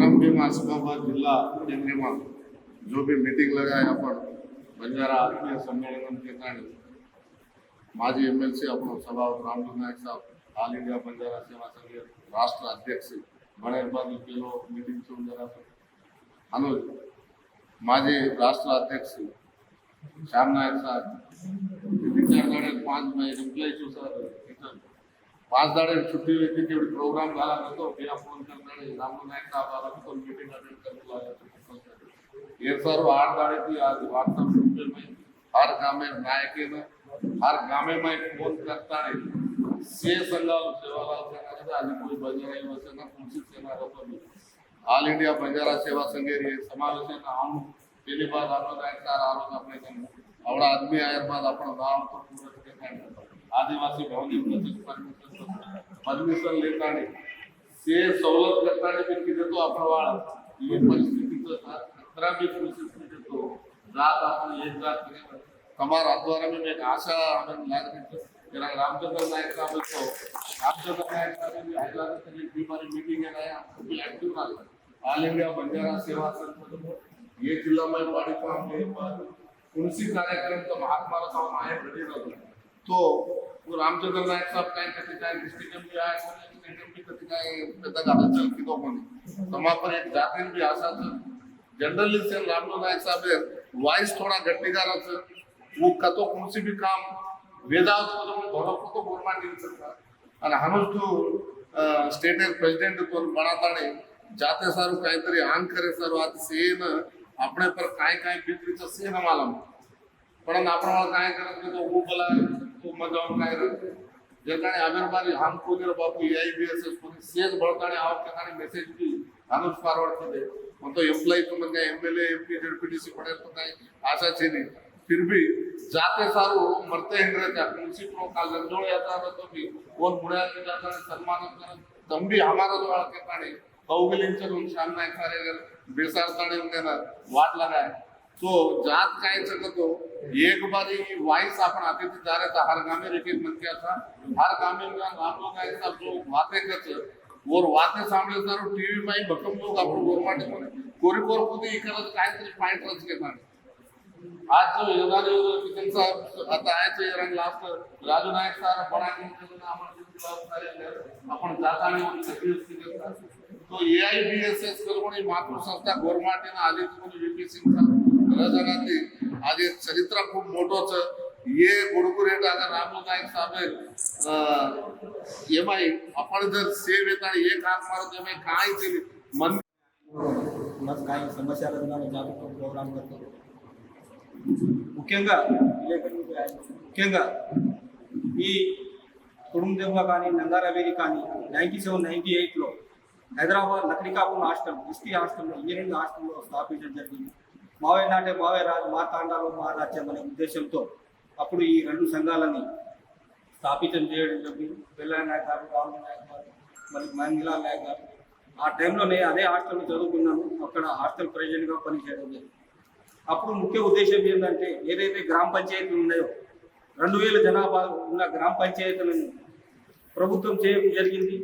हम भी आसिफाबाद जिला केंद्र में जो भी मीटिंग लगाया अपन बंजारा आत्मीय सम्मेलन के कारण माजी एमएलसी अपन सभा रामलिंग नायक साहब ऑल इंडिया बंजारा सेवा संघ राष्ट्र अध्यक्ष बड़ेरबादी केलो मीटिंग सुन जरा अनुज माजी राष्ट्र अध्यक्ष श्याम नायक सर पाँच रिप्लाय इशू सर पाच दाडे सुट्टी होती तेवढी प्रोग्राम झाला नसतो बिना फ़ोन करणारे रामू नायक साहेब आला तो मीटिंग अटेंड करून लागतो हे सर्व आठ दाडे ती आज व्हॉट्सअप ग्रुप में हर गामे नायकेनं, हर गामे में फ़ोन करताना से संघाव सेवालाल संघाचा आणि कोणी बंजारा युवा संघ तुमचीच सेना ऑल इंडिया बंजारा सेवा संघेरी समावेशानं आणून पहली बार आप लोग एक सारा आप लोग अपने को और आदमी आयर बाद अपन गांव तो पूरा के टाइम आदिवासी भवन प्रोजेक्ट परमिशन परमिशन लेता नहीं ते सवलत करता नहीं फिर किधर तो अपन वाला ये परिस्थिति तो खतरा भी परिस्थिति से तो रात अपन एक रात के कमार द्वारा में मैं आशा हमें लग रही जरा रामचंद्र नायक का भी तो रामचंद्र नायक का भी हैदराबाद से एक बीमारी मीटिंग है ना भी एक्टिव ना ऑल इंडिया बंजारा सेवा संघ ये जिल्लामा पाणी हामीले कुणसी कार्यक्रम तो महात्माला साहब माया घडी राहतो तो और रामचंद्र नायक साहब काय कधी काय स्टेडियम भी आहे स्टेडियम भी कधी काय पैदा घालत चल की तो कोणी तमा पर एक जातीन भी असाच जनरली से रामचंद्र नायक साहब वॉइस थोड़ा गट्टीदारच वो कतो कुणसी भी काम वेदावत करून भरपूर तो गोरमान दिली सरकार आणि हानूच तू स्टेट प्रेसिडेंट कोण बणाताणे जाते सारू काहीतरी आन करे सारू आता सेन આપણે પર કાંઈ કાંઈ ભીતરી સેન માલમ પણ આપણે કાંઈ કરે કે તો હું બોલા તો મજા કાંઈ રહે જે કારણે આવેર મારી હામ કોગર બાપુ આઈબીએસએસ કોની સેજ બળતાણે આવ કે કારણે મેસેજ બી આનું ફારવર્ડ થઈ દે હું તો એમ્પ્લોય તો મને એમએલએ એમપી જેડપીટીસી પડે તો કાંઈ આશા છે નહીં फिर भी जाते सारो मरते हैं रहते हैं मुंशी प्रो का लंजोड़ यात्रा में तो भी और मुड़ा के जाता है सम्मान करत तम भी हमारा जो आके ताणे कौगलिंचर उन शाम नाही बेसारताना वाटला नाही. तो जात काय सकतो एक बारी वाईस आपण अतिथी जाण्याचा हर गामे रेखीत मनक्याचा हर गामे लहान लोकांचा जो वाते त्याच. वर वाते सांभळे तर टीव्ही माई भक्कम लोक आपण गोरमाटे म्हणून कोरीकोर कुठे इकडं काहीतरी तरी पॉईंट रच घेत आज जो योगाने त्यांचा आता आहे रंग लास्ट राजू नाईक सारा बडा आपण जात आणि तो एआयबीएसएस कोणी मातृ संस्था गोरमाटेनं आली कोणी व्हीपी सिंग रजनाती आज हे चरित्र खूप मोठंच ये गुडगुरेट आता रामू नायक साहेब एमाई आपण जर सेव येत आणि एक हात मारत एमाई काय ते मन ప్లస్ काही సమస్యల మీద జాగ్రత్త ప్రోగ్రామ్ करतो ముఖ్యంగా విలేకరులు ముఖ్యంగా ఈ కుటుంబ కానీ నంగారవేరి కానీ నైంటీ సెవెన్ నైంటీ ఎయిట్లో హైదరాబాద్ లక్డికాపూర్ హాస్టల్ ఎస్టీ హాస్టల్లో ఇంజనీరింగ్ హాస్టల్లో స్థాపించడం జరిగింది. మావే నాటే మావే రాజు మా తాండాలో మా రాజ్యం అనే ఉద్దేశంతో అప్పుడు ఈ రెండు సంఘాలని స్థాపించడం చేయడం జరిగింది. పిల్లల నాయక్ గారు రాముల నాయక్ గారు మరి మంగిలా నాయక్ గారు. ఆ టైంలో నేను అదే హాస్టల్లో చదువుకున్నాను. అక్కడ హాస్టల్ ప్రెసిడెంట్గా పనిచేయడం జరిగింది. అప్పుడు ముఖ్య ఉద్దేశం ఏంటంటే ఏదైతే గ్రామ పంచాయతీలు ఉన్నాయో రెండు వేల జనాభా ఉన్న గ్రామ పంచాయతీలను ప్రభుత్వం చేయడం జరిగింది.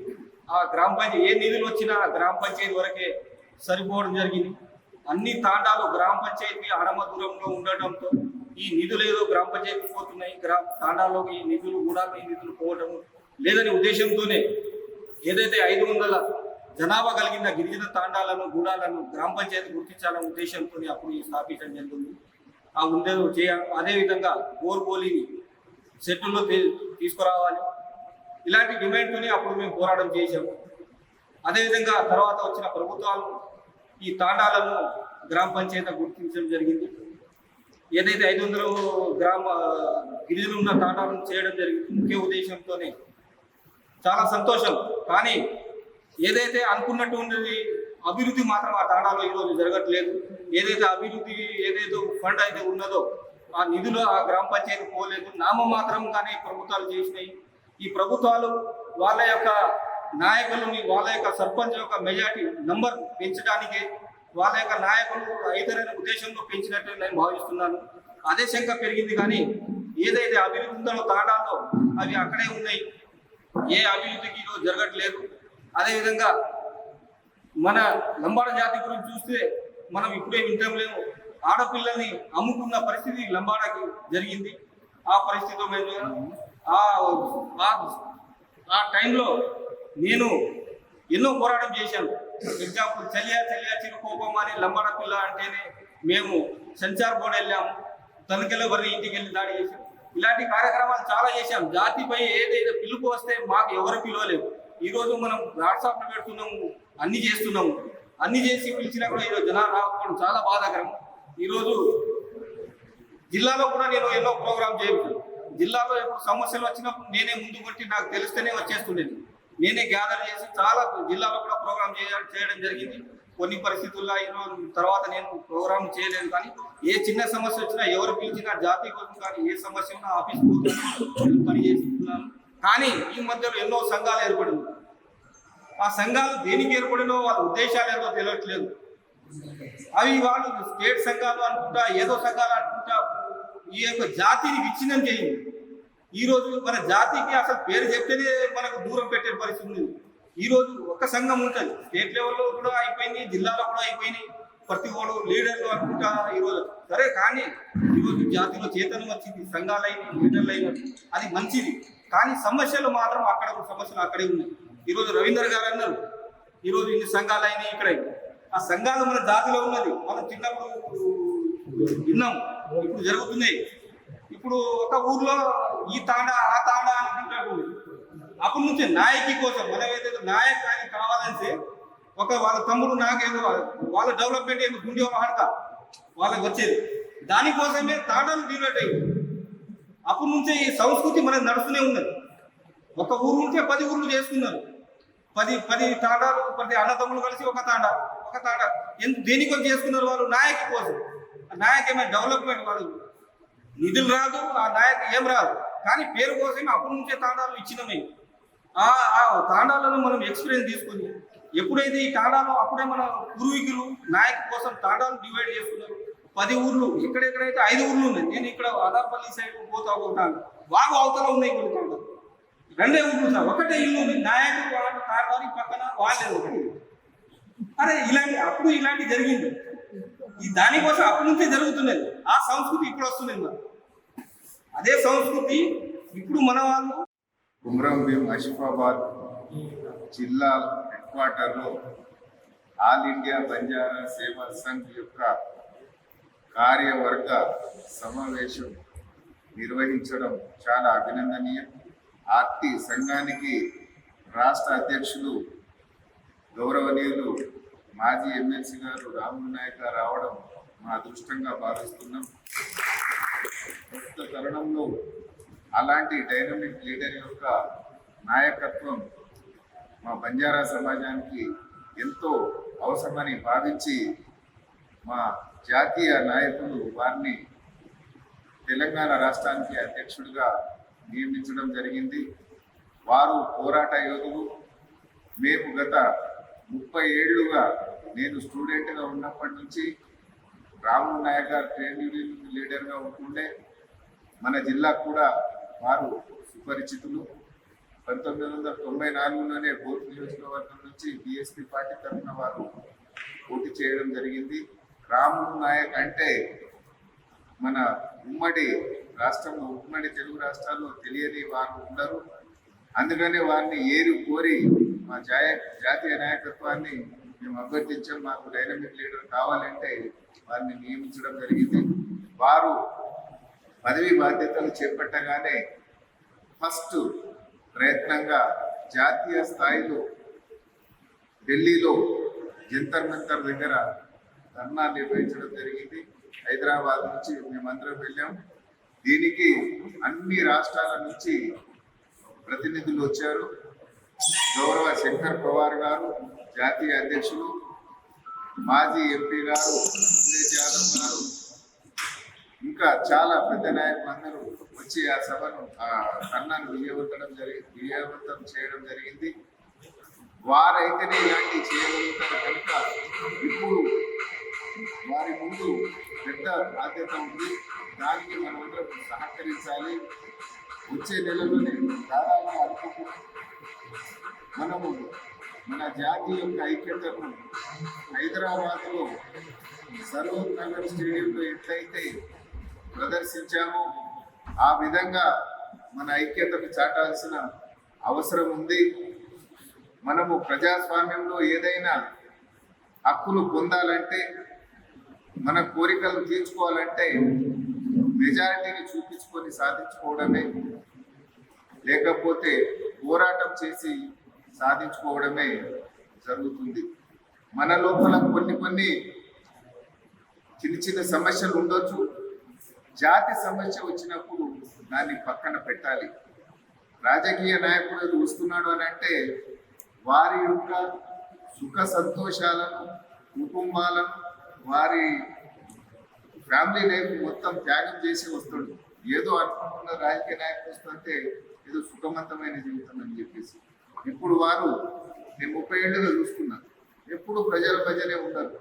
ఆ గ్రామ పంచాయతీ ఏ నిధులు వచ్చినా ఆ గ్రామ పంచాయతీ వరకే సరిపోవడం జరిగింది. అన్ని తాండాలు గ్రామ పంచాయతీ అడమ దూరంలో ఉండటంతో ఈ నిధులు ఏదో గ్రామ పంచాయతీ పోతున్నాయి. గ్రామ తాండాలోకి ఈ నిధులు కూడా ఈ నిధులు పోవటము లేదనే ఉద్దేశంతోనే ఏదైతే ఐదు వందల జనాభా కలిగిన గిరిజన తాండాలను గూడాలను గ్రామ పంచాయతీ గుర్తించాలనే ఉద్దేశంతో అప్పుడు ఈ స్థాపించడం జరిగింది. ఆ ఉండేదో చేయాలి అదేవిధంగా బోర్బోలిని సెట్టుల్లో తీసుకురావాలి. ఇలాంటి డిమాండ్తోనే అప్పుడు మేము పోరాటం చేశాము అదేవిధంగా తర్వాత వచ్చిన ప్రభుత్వాలు ఈ తాండాలను గ్రామ పంచాయతీ గుర్తించడం జరిగింది. ఏదైతే ఐదు వందల గ్రామ గిరిజనులు ఉన్న తాండాలను చేయడం జరిగింది ముఖ్య ఉద్దేశంతోనే. చాలా సంతోషం. కానీ ఏదైతే అనుకున్నటువంటిది అభివృద్ధి మాత్రం ఆ తాండాలో ఈరోజు జరగట్లేదు. ఏదైతే అభివృద్ధి ఏదైతే ఫండ్ అయితే ఉన్నదో ఆ నిధులు ఆ గ్రామ పంచాయతీ పోలేదు. నామ మాత్రం కానీ ప్రభుత్వాలు చేసినాయి. ఈ ప్రభుత్వాలు వాళ్ళ యొక్క నాయకులని వాళ్ళ యొక్క సర్పంచ్ యొక్క మెజార్టీ నంబర్ పెంచడానికి వాళ్ళ యొక్క నాయకులు ఇతరైన ఉద్దేశంతో పెంచినట్టు నేను భావిస్తున్నాను. అదే శంక పెరిగింది కానీ ఏదైతే అభివృద్ధి ఉందో తాడాతో అవి అక్కడే ఉన్నాయి. ఏ అభివృద్ధికి ఈరోజు జరగట్లేదు. అదేవిధంగా మన లంబాడ జాతి గురించి చూస్తే మనం ఇప్పుడే వింటాం లేము ఆడపిల్లల్ని అమ్ముకున్న పరిస్థితి లంబాడకి జరిగింది. ఆ పరిస్థితిలో మేము ఆ- ఆ- టైంలో నేను ఎన్నో పోరాటం చేశాను. ఎగ్జాంపుల్ చలియా చలియా చిరు కోపం అని లంబాడ పిల్ల అంటేనే మేము సెన్సార్ బోర్డు వెళ్ళాము తనకెళ్ళి వరి ఇంటికి వెళ్ళి దాడి చేశాం. ఇలాంటి కార్యక్రమాలు చాలా చేశాం. జాతిపై ఏదైతే పిలుపు వస్తే మాకు ఎవరు పిలవలేవు. ఈరోజు మనం వాట్సాప్లో పెడుతున్నాము అన్ని చేస్తున్నాము. అన్ని చేసి పిలిచినా కూడా ఈరోజు జనాలు రాకపోవడం చాలా బాధాకరం. ఈరోజు జిల్లాలో కూడా నేను ఎన్నో ప్రోగ్రామ్ చేయవచ్చు జిల్లాలో ఎప్పుడు సమస్యలు వచ్చినప్పుడు నేనే ముందు కొట్టి నాకు తెలిస్తేనే వచ్చేస్తుండేది. నేనే గ్యాదర్ చేసి చాలా జిల్లాలో కూడా ప్రోగ్రామ్ చేయడం జరిగింది. కొన్ని పరిస్థితుల్లో ఈరోజు తర్వాత నేను ప్రోగ్రామ్ చేయలేను కానీ ఏ చిన్న సమస్య వచ్చినా ఎవరు పిలిచినా జాతి కోసం కానీ ఏ సమస్య ఉన్నా ఆఫీస్ పోతున్నాను పని చేస్తున్నాను. కానీ ఈ మధ్యలో ఎన్నో సంఘాలు ఏర్పడింది ఆ సంఘాలు దేనికి ఏర్పడినో వాళ్ళ ఉద్దేశాలు ఏదో తెలియట్లేదు. అవి వాళ్ళు స్టేట్ సంఘాలు అనుకుంటా ఏదో సంఘాలు అనుకుంటా ఈ యొక్క జాతిని విచ్ఛిన్నం చేయండి ఈ రోజు మన జాతికి అసలు పేరు చెప్తేనే మనకు దూరం పెట్టే పరిస్థితి ఉంది. ఈ రోజు ఒక సంఘం ఉంటుంది. స్టేట్ లెవెల్లో కూడా అయిపోయింది జిల్లాలో కూడా అయిపోయినాయి. ప్రతి ఒడు లీడర్లు అనుకుంటా ఈరోజు సరే కానీ ఈరోజు జాతిలో చేతనం వచ్చింది సంఘాలైన లీడర్లైన అది మంచిది. కానీ సమస్యలు మాత్రం అక్కడ సమస్యలు అక్కడే ఉన్నాయి. ఈరోజు రవీందర్ గారు అన్నారు ఈరోజు ఇన్ని సంఘాలు అయినాయి ఇక్కడ. ఆ సంఘాలు మన జాతిలో ఉన్నది. మనం చిన్నప్పుడు విన్నాం. ఇప్పుడు జరుగుతున్నాయి ఇప్పుడు ఒక ఊర్లో ఈ తాండా ఆ తాండా అని అప్పటి నుంచి నాయకి కోసం మనం ఏదైతే నాయక్ అని కావాలంటే ఒక వాళ్ళ తమ్ముడు నాకేదో వాళ్ళ డెవలప్మెంట్ ఏమి గుండె ఆడక వాళ్ళకి వచ్చేది. దానికోసమే తాండాలు డివైడ్ అయ్యి అప్పటి నుంచే ఈ సంస్కృతి మనకు నడుస్తూనే ఉన్నది. ఒక ఊరు నుంచే పది ఊర్లు చేసుకున్నారు. పది పది తాండాలు పది అన్నదమ్ములు కలిసి ఒక తాండా ఒక తాండా. ఎందుకు దేనికోసం చేసుకున్నారు వాళ్ళు? నాయకి కోసం. నాయకు ఏమైనా డెవలప్మెంట్ వాళ్ళు నిధులు రాదు ఆ నాయకు ఏం రాదు. కానీ పేరు కోసమే అప్పటి నుంచే తాండాలు ఇచ్చినమే ఆ ఆ తాండాలను మనం ఎక్స్పీరియన్స్ తీసుకుని ఎప్పుడైతే ఈ తాండాలో అప్పుడే మన పూర్వీకులు నాయకు కోసం తాండాలు డివైడ్ చేసుకున్నారు. పది ఊర్లు ఎక్కడెక్కడైతే ఐదు ఊర్లు ఉన్నాయి. నేను ఇక్కడ ఆదార్పల్లి సైడ్ పోతా ఉంటాను. వాగు అవతల ఉన్నాయి కొన్ని తాండాలు. రెండే ఊర్లు సార్ ఒకటే ఇల్లు ఉంది. నాయకుడు వాళ్ళ కార్వారి పక్కన వాళ్ళే ఒకటి. అరే ఇలాంటి అప్పుడు ఇలాంటి జరిగింది. ఈ దానికోసం అప్పటి నుంచే జరుగుతున్నది. ఆ సంస్కృతి ఇప్పుడు వస్తున్నది అదే సంస్కృతి ఇప్పుడు మన వాళ్ళు కుమ్రం భీం ఆసిఫాబాద్ జిల్లా హెడ్ క్వార్టర్లో ఆల్ ఇండియా బంజారా సేవా సంఘ్ యొక్క కార్యవర్గ సమావేశం నిర్వహించడం చాలా అభినందనీయం. ఆర్టీ సంఘానికి రాష్ట్ర అధ్యక్షులు గౌరవనీయులు మాజీ ఎమ్మెల్సీ గారు రాములు నాయక్ గారు రావడం మా అదృష్టంగా భావిస్తున్నాం. ప్రస్తుత తరుణంలో అలాంటి డైనమిక్ లీడర్ యొక్క నాయకత్వం మా బంజారా సమాజానికి ఎంతో అవసరమని భావించి మా జాతీయ నాయకులు వారిని తెలంగాణ రాష్ట్రానికి అధ్యక్షుడిగా నియమించడం జరిగింది. వారు పోరాట యోధులు. మేము గత ముప్పై ఏళ్ళుగా నేను స్టూడెంట్గా ఉన్నప్పటి నుంచి రాములు నాయక్ గారు ట్రేడ్ యూనియన్ లీడర్గా ఉంటుండే. మన జిల్లాకు కూడా వారు సుపరిచితులు. పంతొమ్మిది వందల తొంభై నాలుగులోనే బోర్డు నియోజకవర్గం నుంచి బీఎస్పీ పార్టీ తరఫున వారు పోటీ చేయడం జరిగింది. రాముడు నాయక్ అంటే మన ఉమ్మడి రాష్ట్రంలో ఉమ్మడి తెలుగు రాష్ట్రాల్లో తెలియని వారు ఉండరు. అందుకనే వారిని ఏరి కోరి మా జాయ జాతీయ నాయకత్వాన్ని మేము అభ్యర్థించాం మాకు డైనమిక్ లీడర్ కావాలంటే వారిని నియమించడం జరిగింది. వారు పదవి బాధ్యతలు చేపట్టగానే ఫస్ట్ ప్రయత్నంగా జాతీయ స్థాయిలో ఢిల్లీలో జంతర్ మంతర్ దగ్గర ధర్నా నిర్వహించడం జరిగింది. హైదరాబాద్ నుంచి మేమందరం వెళ్ళాం. దీనికి అన్ని రాష్ట్రాల నుంచి ప్రతినిధులు వచ్చారు. గౌరవ శంకర్ పవార్ గారు జాతీయ అధ్యక్షులు మాజీ ఎంపీ గారు ఉమేష్ యాదవ్ గారు ఇంకా చాలా పెద్ద నాయకులందరూ వచ్చి ఆ సభను ఆ ధర్నాను విజయవంతం జరిగి విజయవంతం చేయడం జరిగింది. వారైతేనే ఇలాంటి చేయగలుగుతారు కనుక ఇప్పుడు వారి ముందు పెద్ద బాధ్యత ఉంది. దానికి మనమందరం సహకరించాలి. వచ్చే నెలలోనే దాదాపు అనుకుంటున్నాం మనము మన జాతి యొక్క ఐక్యతను హైదరాబాద్లో సరూర్ నగర్ స్టేడియంలో ఎట్లయితే ప్రదర్శించామో ఆ విధంగా మన ఐక్యతను చాటాల్సిన అవసరం ఉంది. మనము ప్రజాస్వామ్యంలో ఏదైనా హక్కులు పొందాలంటే మన కోరికలు తీర్చుకోవాలంటే మెజారిటీని చూపించుకొని సాధించుకోవడమే. లేకపోతే పోరాటం చేసి సాధించుకోవడమే జరుగుతుంది. మన లోపల కొన్ని కొన్ని చిన్న చిన్న సమస్యలు ఉండొచ్చు. జాతి సమస్య వచ్చినప్పుడు దాన్ని పక్కన పెట్టాలి. రాజకీయ నాయకుడు వస్తున్నాడు అని అంటే వారి యొక్క సుఖ సంతోషాలను కుటుంబాలను వారి ఫ్యామిలీ లైఫ్ మొత్తం త్యాగం చేసి వస్తాడు. ఏదో అనుకుంటున్న రాజకీయ నాయకుడు వస్తుంటే ఏదో సుఖవంతమైన జీవితం అని చెప్పేసి. ఇప్పుడు వారు నేను ముప్పై ఏళ్ళుగా చూస్తున్నా ఎప్పుడు ప్రజల ప్రజలే ఉండరు.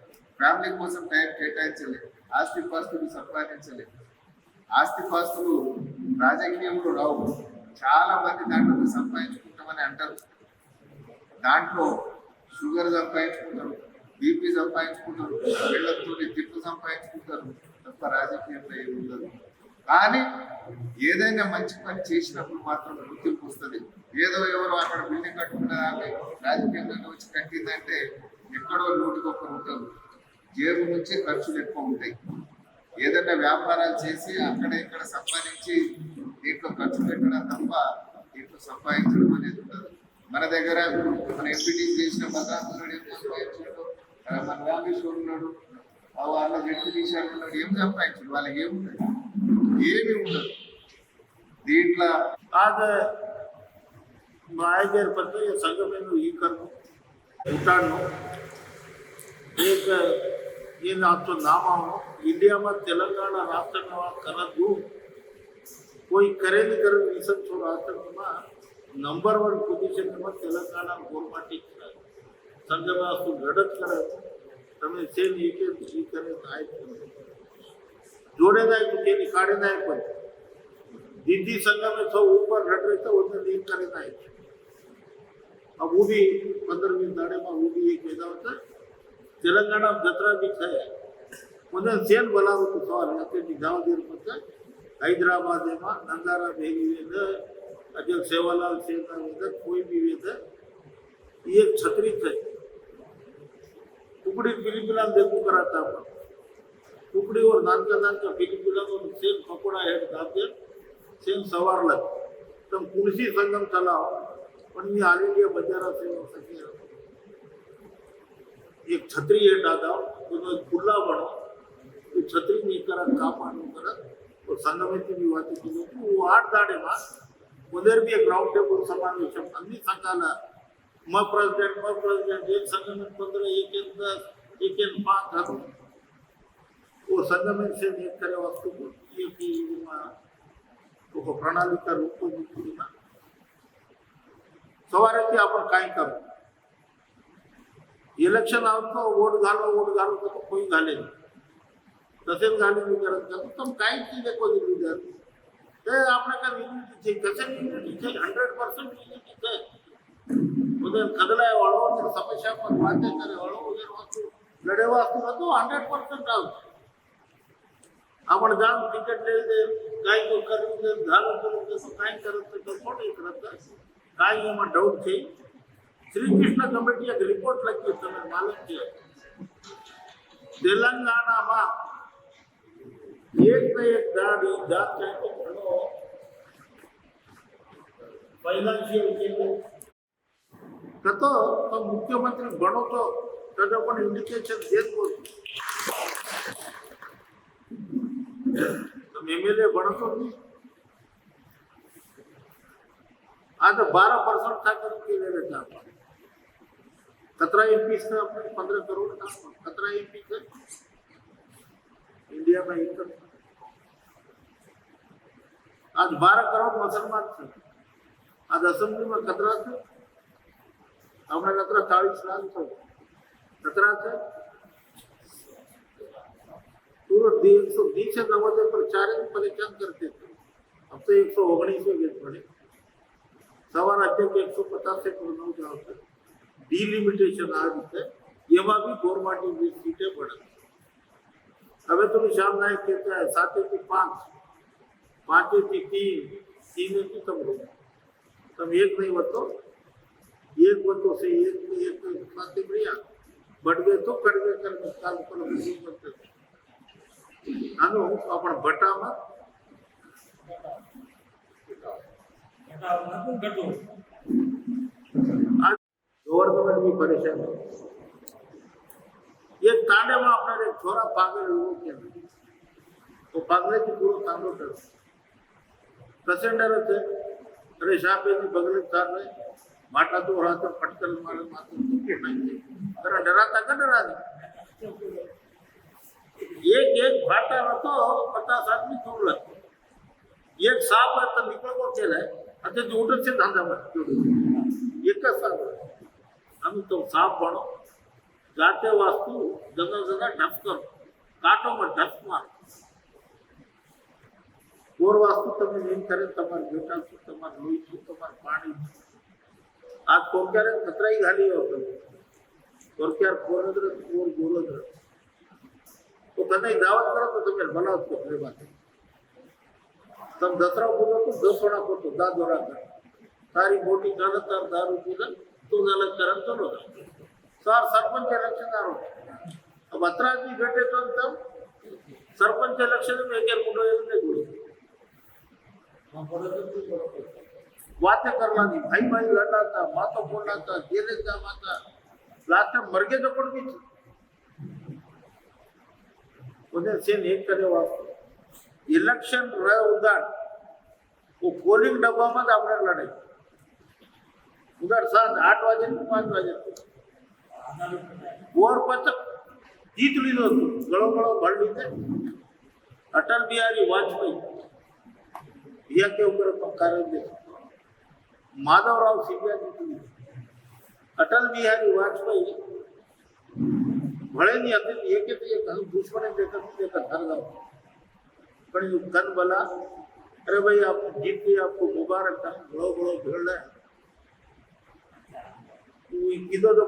ఫ్యామిలీ కోసం టైం కేటాయించలేదు ఆస్తి పాస్తులు సంపాదించలేదు ఆస్తి పాస్తులు రాజకీయంలో రావు. చాలా మంది దాంట్లో సంపాదించుకుంటామని అంటారు. దాంట్లో షుగర్ సంపాదించుకుంటారు బీపీ సంపాదించుకుంటారు వీళ్ళతో తిట్లు సంపాదించుకుంటారు. తప్ప రాజకీయంలో ఏమి ఉండదు కానీ ఏదైనా మంచి పని చేసినప్పుడు మాత్రం గుర్తింపు వస్తుంది. ఏదో ఎవరో అక్కడ బిల్డింగ్ కట్టుకున్నారని రాజకీయంగా వచ్చి కట్టిందంటే ఎక్కడో నూటికొక్కరు ఉంటారు జేబు నుంచి ఖర్చులు ఎక్కువ ఉంటాయి. ఏదైనా వ్యాపారాలు చేసి అక్కడ ఇక్కడ సంపాదించి దీంట్లో ఖర్చు పెట్టడం తప్ప దీంట్లో సంపాదించడం అనేది ఉండదు. మన దగ్గర మన ఎంపీటీ చేసిన భద్రాసుడు ఏం సంపాదించాడు మన రామేశ్వరు ఉన్నాడు. వాళ్ళ వ్యక్తి తీశాడు ఏం సంపాదించాడు? వాళ్ళకి ఏముండదు ఏమి ఉండదు దీంట్లో కాదు రాయగారి పట్ల సంఘమైన ఈ కర్మ భూటాన్ను ఏక ಏನು ಆತು ನಾಮವನ್ನು ಇಂಡಿಯಾ ಮತ್ತು ತೆಲಂಗಾಣ ರಾಷ್ಟ್ರಗಳ ಕರದ್ದು ಕೋಯಿ ಕರೆದು ಕರೆದು ರಿಸರ್ಚ್ ರಾಷ್ಟ್ರಗಳ ನಂಬರ್ ಒನ್ ಪೊಸಿಷನ್ में ತೆಲಂಗಾಣ ಗೋರ್ಮೆಂಟ್ ಇದ್ದಾರೆ ಸಂಘದ ಗಡತ್ ಕರ તમે ಸೇಮ್ ಏಕೆ ಈ ಕರೆ ಆಯ್ತು જોડેદાય કેની કાઢેદાય કોઈ ऊपर रट रहे ઉપર રટવે તો करे લીન एक अब वो भी पंद्रहवीं दाड़े में वो भी एक बेदा होता तेलंगाना जत्रा भी था उन्हें सेन बला तो सवाल नहीं गाँव देर पड़ता है हैदराबाद में नंदारा भेगी वेद अजय सेवालाल सेना वेद कोई भी वेद ये छतरी थे टुकड़ी फिलिपिना देखो कराता हूँ ટુકડી ઓર નાનકા નાનકા ભેગી ગુલાબો સેમ પકોડા હે દાતે સેમ સવારલા તમ કુલસી સંગમ ચલાવ. પણ बजार से आहे बजारा है एक छत्री हे दादा तुझं खुला बडा ती छत्री मी करत काम आणून करत संगमेची मी वाहतूक केली वो आठ दाडे मा उधर भी एक राऊंड टेबल समावेश आम्ही सांगायला मग प्रेसिडेंट मग प्रेसिडेंट एक संगम पंद्रह एक एक दस एक एक पाँच घालून वो संगमन से నేర్చుకునే వస్తువు ఈ ఒక ప్రణాళిక రూపొందించుకున్న सवाऱ्याची आपण काय करू? इलेक्शन वोट घालो वोट घालो तो कोणी घालेल तसेच घालेल विचारत करतो तर काय केले कोणी विचार ते आपल्याकडे कसे हंड्रेड पर्सेंट उधर वाळो समस्या पण वाळो उधर लढे तो हंड्रेड पर्सेंट आपण जाऊन तिकीट लिहिले काय तो करून दे झालं करून दे काय करत तर खोटे करत काय એમાં डाउट છે શ્રીકૃષ્ણ કમિટી એક રિપોર્ટ લખી તમે માલુમ છે તેલંગાણામાં એક ને એક ગાડી જાત જાતે ઘણો ફાઇનાન્શિયલ કેવું તો તો મુખ્યમંત્રી ભણો તો તો પણ ઇન્ડિકેશન દેત બોલતું तुम्ही एम एल ए बनतो आता बारा पर्सेंट साखर केलेलं आहे आपण. सतरा एम पीचं आपण पंधरा करोड का सतरा एम पीचं इंडिया का इन्कम आज बारा करोड मुसलमान आज असेंब्लीमध्ये कचराचं हमारा कचरा चाळीस लाख सतराचं પૂર્વ દીક્ષ નવોદય પ્રચારક પરીક્ષણ કરતી હતી अब तो एक सौ ओगनीसवें गेट पड़े સવાના અધ્યક્ષ એકસો પચાસ એક નવ આવશે ડિલિમિટેશન આ રીતે એમાં બી ગોરમાટી વીસ સીટે પડે હવે તો નિશાન નાયક કહેતા સાતેથી પાંચ પાંચેથી તીન તીનેથી તમે તમે એક નહીં વધતો એક વધતો છે એક એક સાથે મળ્યા બટવે તો કરવે કરવે તાલુકાનો આનું આપણ ભટ્ટામાં आज गवर्नमेंट भी परेशान है एक तांडे में अपने एक छोरा पागल लोग के तो पागले की पूरा तांडो कर पेसेंजर थे अरे साहब ये बगले तार में माटा तो रहा था पटकल मारे माथे तो क्यों नहीं थे अरे डराता का डरा दे एक एक भाटा में तो पचास आदमी छोड़ लगते एक साप है तो निकल को केला आता ते उठचे धंदा मध्ये एकच साप आहे. आम्ही तो साप बनो जाते वास्तू जगा जगा ढप करो काटो में ढप मार કોર વાસ્તુ તમે નહીં કરે તમારે બેટા છું તમારે લોહી છું તમારે પાણી છું આ કોરક્યારે કતરાઈ ઘાલી હતો કોરક્યાર કોરદ્ર કોર ગોરદ્ર तो त्यांना एक दावा करत होतो की मला असतो खरे बात तर दसरा बोलतो दसोडा करतो दा दोडा करतो सारी मोठी कानं तर दारू पिलं तो झालं करत तो नव्हता सार सरपंच लक्षदार होता. भत्राची भेट येतो तर सरपंच लक्ष वेगळे कुठं येऊन नाही बोलतो. गुरु वाते करलानी भाई भाई लढाचा मातो फोडण्याचा गेले जा माता लास्ट मरगे जपड बीच પોઝિશન એક કર્યો ઇલેક્શન રહ્યો ઉદાહરણ પોલિંગ ડબ્બામાં જ આપણે લડાઈ ઉદાહરણ સાંજ આઠ વાગે પાંચ વાગે બોર પચક જીત લીધો હતો ગળો ગળો ભર લીધે અટલ બિહારી વાજપેયી યા કે ઉપર કાર્ય માધવરાવ સિંધિયા જીતી લીધું અટલ બિહારી વાજપેયી भले नहीं आते ये के तो कहीं दुश्मन है देखकर तो देखकर हर गाँव पर ये कन बला अरे भाई आप जीत के आपको मुबारक था बड़ो बड़ो भेड़ रहे किधर तो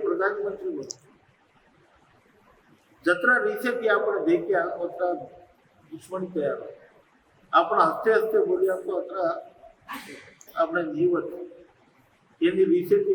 प्रधानमंत्री बने जतरा रीसे भी देखा उतना दुश्मन तैयार अपना हँसते बोलिया तो उतना अपने जीवन रीसे भी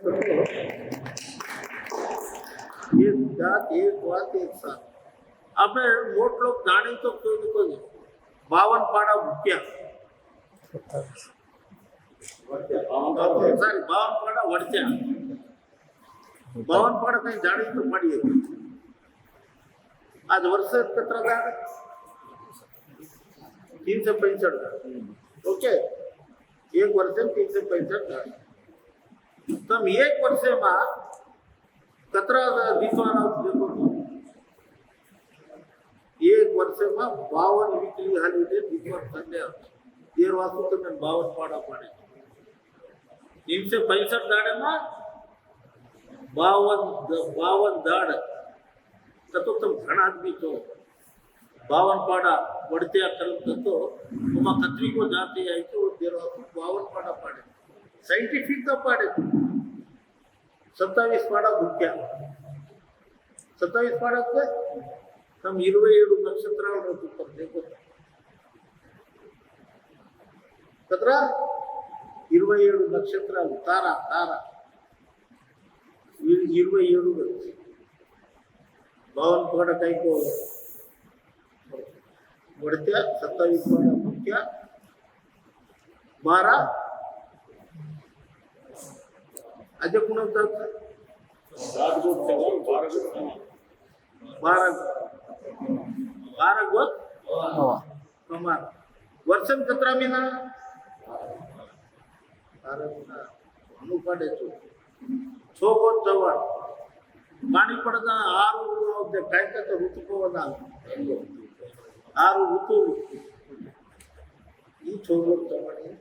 तांडे चले जा माता वो तो नायकर तार भारी कर डिक्लेअर करना था तू कहना है किसी एक रात एक जात एक बात एक साथ આપણે મોટ લોક જાણી તો કોઈ ને કોઈ બાવન પાડા ભૂક્યા સારી બાવન પાડા વળત્યા બાવન પાડા કઈ જાણી તો પાડીએ આજ વર્ષે કેટલા દાડ तीनशे पैंसठ दाड ओके एक वर्ष तीनशे पैंसठ तम एक वर्ष में कतरा दीवा एक वर्ष में बावन वीकली हाल दीपा तक मैं बावन पाड़ा पड़े। इनसे पैंसठ दाड़े में, बावन बावन दाड़। तत्व तुम घना आदमी तो। बावन पाड़ा बढ़ते कल तो। तुम कतरी को जाते आई तो देर बावन पाड़ा पड़े। साइंटिफिक तो पढ़े सत्ताईस पाड़ा मुख्या सत्ताईस पाड़े तम इवे नक्षत्र कत्र इवे नक्षत्र तार तार। इवे भवन पाड़को बढ़ते सत्ता मुख्य बारह? अजय कुणाचा बारा बारा गोत कमाल वर्षन कतरा महिना बारा महिना अनुपाड्याचो छो गोत जवळ ಪಾಣಿ ಪಡೆದ ಆರು ಕಾಯ್ಕತ್ತ ಋತುಪವನ ಆರು ಋತು ಈ ಚೌಲ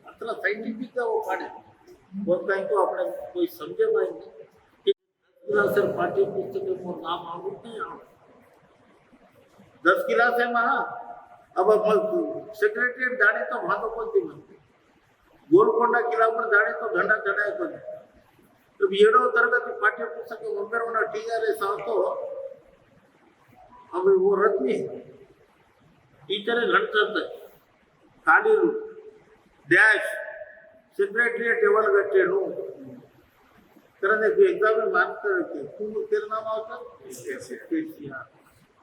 ಹತ್ರ ಸೈಂಟಿಫಿಕ್ ಅವು ಪಾಣಿ કોઈ તો આપણે કોઈ સમજે હોય નહીં પાઠ્ય પુસ્તક નામ આવું નહીં આવે दस गिलास है वहाँ अब सेक्रेटरी दाढ़ी तो वहाँ तो कोई नहीं गोलकोंडा किला पर दाढ़ी तो घंटा चढ़ाए को तो एडो तरगति पाठ्य पुस्तक ಒಬ್ಬರವನ ಟೀಚರೇ ಸಾಕು अब वो रत्नी। टीचर घंटा खाली डैश सेक्रेटरी टेबल कटे तेरा एग्ज़ाम मार्ता तू तेरना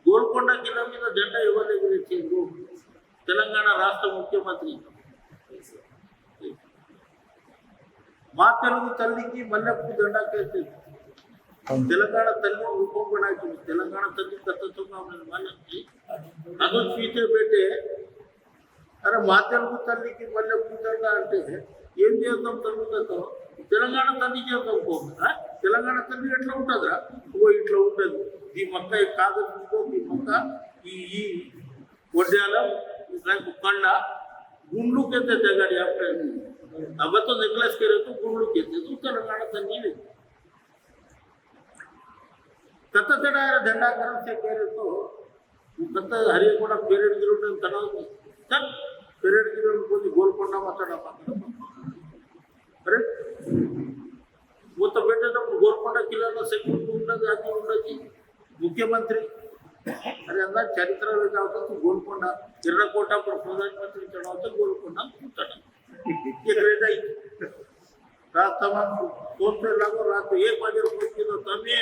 गोलकोट ज़िले में तो तो? हाँ। जेड तो इवेलंगण राष्ट्र मुख्यमंत्री। मातलू तल की मल्लू दंडा कैसे हाँ। तेलंगाना तल्ली रूप बना के तेलंगाना तल्ली कत्तों का मन मन की अगर चीते बेटे अरे मातेल तल्ली की मल्ले पूजा का आंटे हैं। ఏం చేద్దాం తనుకుతాం తెలంగాణ తల్లికి చేద్దాం పోతుందా తెలంగాణ తల్లి ఎట్లా ఉంటుందిరా ఓ ఇట్లా ఉండదు ఈ మొక్క కాదు ఈ మొక్క ఈ ఈ వడ్డాల కళ్ళ గుండ్లుకి ఎత్తే తెగాడి అప్పుడు అబ్బతో నెక్లెస్ కెరేతో గుండ్లుకి ఎత్తేది తెలంగాణ తల్లి ಕತ್ತ ತಡ ದಂಡಾಕರ ಸೇರಿತ್ತು ಕತ್ತ ಹರಿಯ ಕೂಡ ಬೇರೆ ತಡ ముఖ్యమంత్రి అది అందా చరిత్రలో కావచ్చు గోల్కొండ ఎర్రకోట అప్పుడు ప్రధానమంత్రి తర్వాత గోల్కొండ కూర్చడం ఇరవై రాస్తామని కోర్టులాగో రాత్రి ఏ పది వచ్చిందో తమ్మే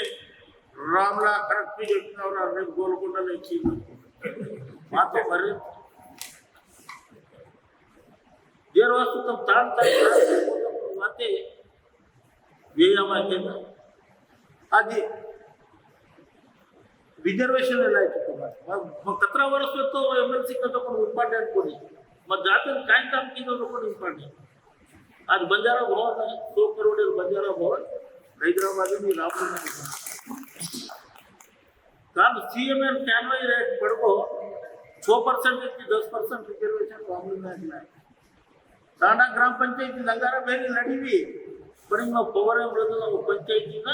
రామ్లా కరెక్ట్ చెప్పినవరా రేపు గోల్కొండలో ఇచ్చింది మాతో మరి దేవస్థితం తాను తాను మాతే వ్యయమైతే అది ರಿಸರ್ವೇಶನ್ ಎಲ್ಲ ಆಯ್ತು ಕತ್ರ ಒರೆಸ್ತು ಎಮ್ ಎಲ್ ಸಿ ತಗೊಂಡು ಇಂಪಾರ್ಟೆಂಟ್ ಕೊಡಿ ಮತ್ತು ಜಾತಿ ಕಾಯಿ ಕಾಮಕಿನ ತಗೊಂಡು ಇಂಪಾರ್ಟೆಂಟ್ ಅದು ಬಂಜಾರ ಭವನ ಸೂಪರ್ ರೋಡಿಯಲ್ಲಿ ಬಂಜಾರ ಭವನ್ ಹೈದರಾಬಾದ್ ರಾಮನಗರ ನಾನು सी एम एम कैनवाई रेट पड़को सौ परसेंट की दस परसेंट रिजर्वेशन रामनगर में टाटा ग्राम पंचायती लंगारा बेरी लड़ी हुई पर पवर पंचायती ना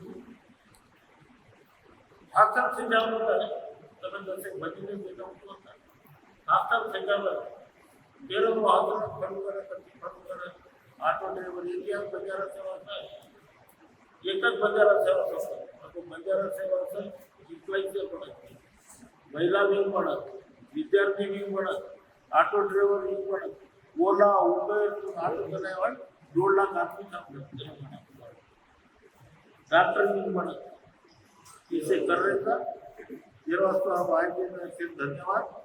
आफ्टर सिंगावर होता है तब जैसे मदीने में जाऊँ तो है आफ्टर सिंगावर तेरह वो आदर फंड करे करती फंड करे ऑटो ड्राइवर इंडिया बंजारा सेवा है एकच बंजारा सेवा असतो तो बंजारा सेवा असं इम्प्लॉईचे पडत महिला विंग पडत विद्यार्थी विंग पडत ऑटो ड्रायव्हर विंग पडत ओला उबर ऑटो चलावर दोन लाख आदमी काम करते डॉक्टर विंग पडत इसे कर रहे था। ये वास्तव आप आए थे धन्यवाद।